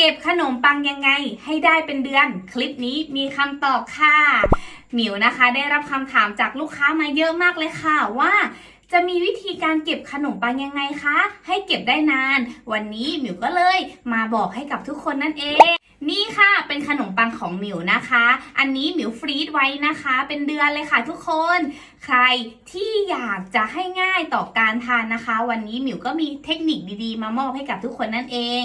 เก็บขนมปังยังไงให้ได้เป็นเดือน คลิปนี้มีคำตอบค่ะ หมิวนะคะ ได้รับคำถามจากลูกค้ามาเยอะมากเลยค่ะว่าจะมีวิธีการเก็บขนมปังยังไงคะ ให้เก็บได้นาน วันนี้หมิวก็เลยมาบอกให้กับทุกคนนั่นเอง นี่ค่ะเป็นขนมปังของหมิวนะคะ อันนี้หมิวฟรีดไว้นะคะ เป็นเดือนเลยค่ะทุกคน ใครที่อยากจะให้ง่ายต่อการทานนะคะ วันนี้หมิวก็มีเทคนิคดีๆ มามอบให้กับทุกคนนั่นเอง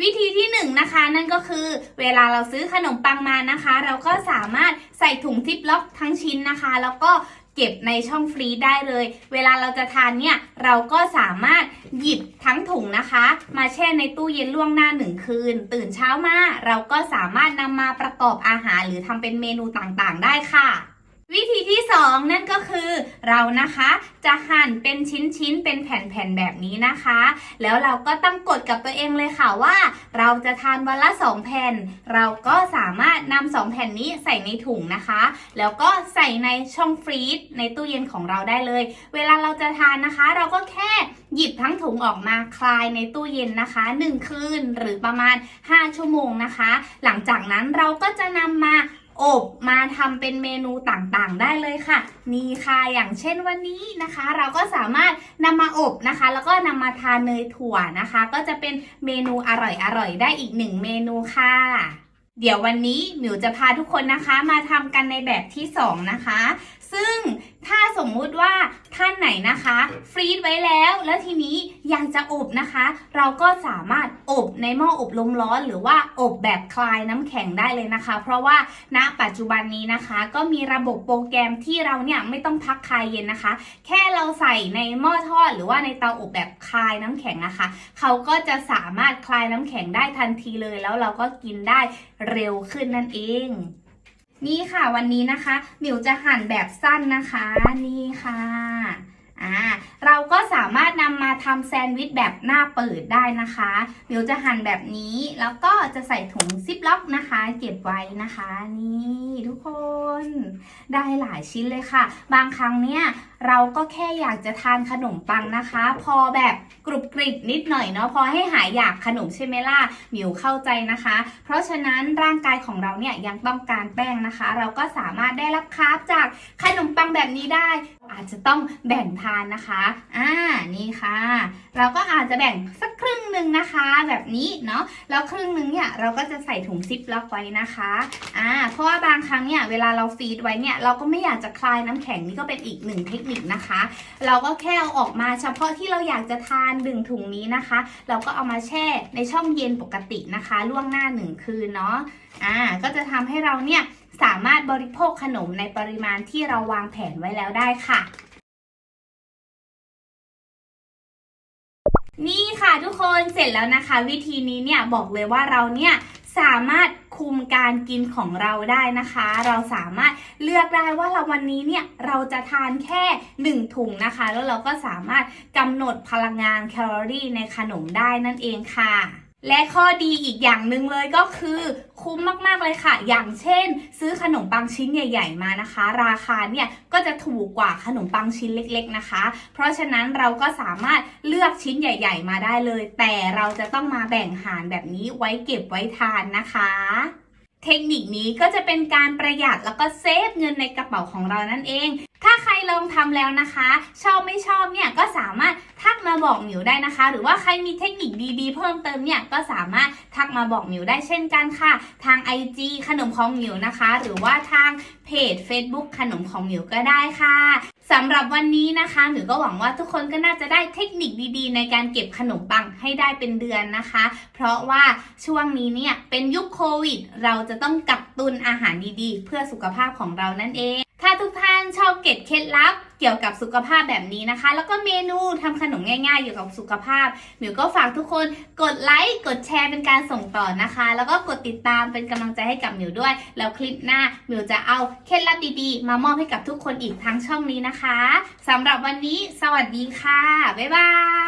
วิธีที่หนึ่งนะคะนั่นก็คือเวลาเราซื้อขนมปังมานะคะ เราก็สามารถใส่ถุงซิปล็อกทั้งชิ้นนะคะ แล้วก็เก็บในช่องฟรีซได้เลย เวลาเราจะทานเนี่ยเราก็สามารถหยิบทั้งถุงนะคะ มาแช่ในตู้เย็นล่วงหน้าหนึ่งคืน ตื่นเช้ามาเราก็สามารถนำมาประกอบอาหารหรือทำเป็นเมนูต่างๆ ได้ค่ะ วิธีที่ 2 นั่นก็คือเรานะคะจะหั่นเป็นชิ้นๆ เป็นแผ่นๆ แบบนี้นะคะ แล้วเราก็ตั้งกฎกับตัวเองเลยค่ะว่า เราจะทานวันละ 2 แผ่น เราก็สามารถนำ2แผ่นนี้ใส่ในถุงนะคะ แล้วก็ใส่ในช่องฟรีซในตู้เย็นของเราได้เลย เวลาเราจะทานนะคะ เราก็แค่หยิบทั้งถุงออกมาคลายในตู้เย็นนะคะ 1 คืนหรือประมาณ 5 ชั่วโมงนะคะ หลังจากนั้นเราก็จะนำมา อบมาทำเป็นเมนูต่างๆ ได้เลยค่ะ นี่ค่ะอย่างเช่นวันนี้นะคะ เราก็สามารถนำมาอบนะคะ แล้วก็นำมาทานเนยถั่วนะคะ ก็จะเป็นเมนูอร่อยๆ ได้อีกหนึ่งเมนูค่ะ เดี๋ยววันนี้หมิวจะพาทุกคนนะคะ มาทำกันในแบบที่ 2 นะคะ ซึ่งถ้าสมมุติว่าท ไหนนะคะ ฟรีดไว้แล้ว แล้วทีนี้อยากจะอบนะคะ เราก็สามารถอบในหม้ออบลมร้อนหรือว่าอบแบบคลายน้ำแข็งได้เลยนะคะ เพราะว่าณปัจจุบันนี้นะคะ ก็มีระบบโปรแกรมที่เราเนี่ยไม่ต้องพักคลายเย็นนะคะ แค่เราใส่ในหม้อทอด หรือว่าในเตาอบแบบคลายน้ำแข็งนะคะเขาก็จะสามารถคลายน้ำแข็งได้ทันทีเลย แล้วเราก็กินได้เร็วขึ้นนั่นเอง นี่ค่ะวันนี้นะคะหมิวจะหั่นแบบสั้นนะคะนี่ค่ะอ่าเราก็สามารถนำมาทำแซนด์วิชแบบหน้าเปิดได้นะคะมิวจะหั่นแบบนี้แล้วก็จะใส่ถุงซิปล็อกนะคะ เก็บไว้นะคะ นี่ทุกคนได้หลายชิ้นเลยค่ะ บางครั้งเนี่ย เราก็แค่อยากจะทานขนมปังนะคะ พอแบบกรุบกริบนิดหน่อยเนาะพอให้หายอยากขนมใช่ไหมล่ะหมิวเข้าใจนะคะ เพราะฉะนั้นร่างกายของเราเนี่ยยังต้องการแป้งนะคะ เราก็สามารถได้รับคาร์บจากขนมปังแบบนี้ได้ อาจจะต้องแบ่งทานนะคะอ่านี่ค่ะ เราก็อาจจะแบ่งสักครึ่ง หนึ่งนะคะ แบบนี้เนาะแล้วครึ่งหนึ่งเนี่ยเราก็จะใส่ถุงซิปล็อกไว้นะคะอ่าเพราะว่าบางครั้งเนี่ยเวลาเราฟีดไว้เนี่ยเราก็ไม่อยากจะคลายน้ำแข็งนี่ก็เป็นอีกหนึ่งเทคนิคนะคะ เราก็แค่เอาออกมาเฉพาะที่เราอยากจะทานดึงถุงนี้นะคะ เราก็เอามาแช่ในช่องเย็นปกตินะคะ ล่วงหน้าหนึ่งคืนเนาะอ่าก็จะทำให้เราเนี่ยสามารถบริโภคขนมในปริมาณที่เราวางแผนไว้แล้วได้ค่ะ นี่ค่ะทุกคนเสร็จแล้วนะคะ วิธีนี้เนี่ยบอกเลยว่าเราเนี่ยสามารถคุมการกินของเราได้นะคะ เราสามารถเลือกได้ว่าเราวันนี้เนี่ยเราจะทานแค่ 1 ถุงนะคะ แล้วเราก็สามารถกำหนดพลังงานแคลอรี่ในขนมได้นั่นเองค่ะ และข้อดีอีกอย่างหนึ่งเลยก็คือคุ้มมากๆเลยค่ะ อย่างเช่น ซื้อขนมปังชิ้นใหญ่ ๆ มานะคะ ราคาเนี่ยก็จะถูกกว่าขนมปังชิ้นเล็ก ๆนะคะ เพราะฉะนั้นเราก็สามารถเลือกชิ้นใหญ่ ๆ มาได้เลย แต่เราจะต้องมาแบ่งหารแบบนี้ไว้เก็บไว้ทานนะคะเทคนิคนี้ก็จะเป็นการประหยัดแล้วก็เซฟเงินในกระเป๋าของเรานั่นเอง ถ้า ลองทำแล้วนะคะ ชอบไม่ชอบเนี่ยก็สามารถทักมาบอกหมิวได้นะคะ หรือว่าใครมีเทคนิคดีๆ เพิ่มเติมเนี่ยก็สามารถทักมาบอกหมิวได้เช่นกันค่ะ ทาง IG ขนมของหมิวนะคะ หรือว่าทางเพจ Facebook ขนมของหมิวก็ได้ค่ะสำหรับวันนี้นะคะหมิวก็หวังว่าทุกคนก็น่าจะได้เทคนิคดีๆ ในการเก็บขนมปังให้ได้เป็นเดือนนะคะ เพราะว่าช่วงนี้เนี่ยเป็นยุคโควิด เราจะต้องกักตุนอาหารดีๆ เพื่อสุขภาพของเรานั่นเอง ทุกท่านชอบเก็บเคล็ดลับเกี่ยวกับสุขภาพแบบนี้นะคะ แล้วก็เมนูทำขนมง่ายๆเกี่ยวกับสุขภาพหมิวก็ฝากทุกคนกดไลค์กดแชร์เป็นการส่งต่อนะคะ แล้วก็กดติดตามเป็นกำลังใจให้กับหมิวด้วย แล้วคลิปหน้าหมิวจะเอาเคล็ดลับดีๆ มามอบให้กับทุกคนอีกทั้งช่องนี้นะคะสำหรับวันนี้ สวัสดีค่ะบ๊ายบาย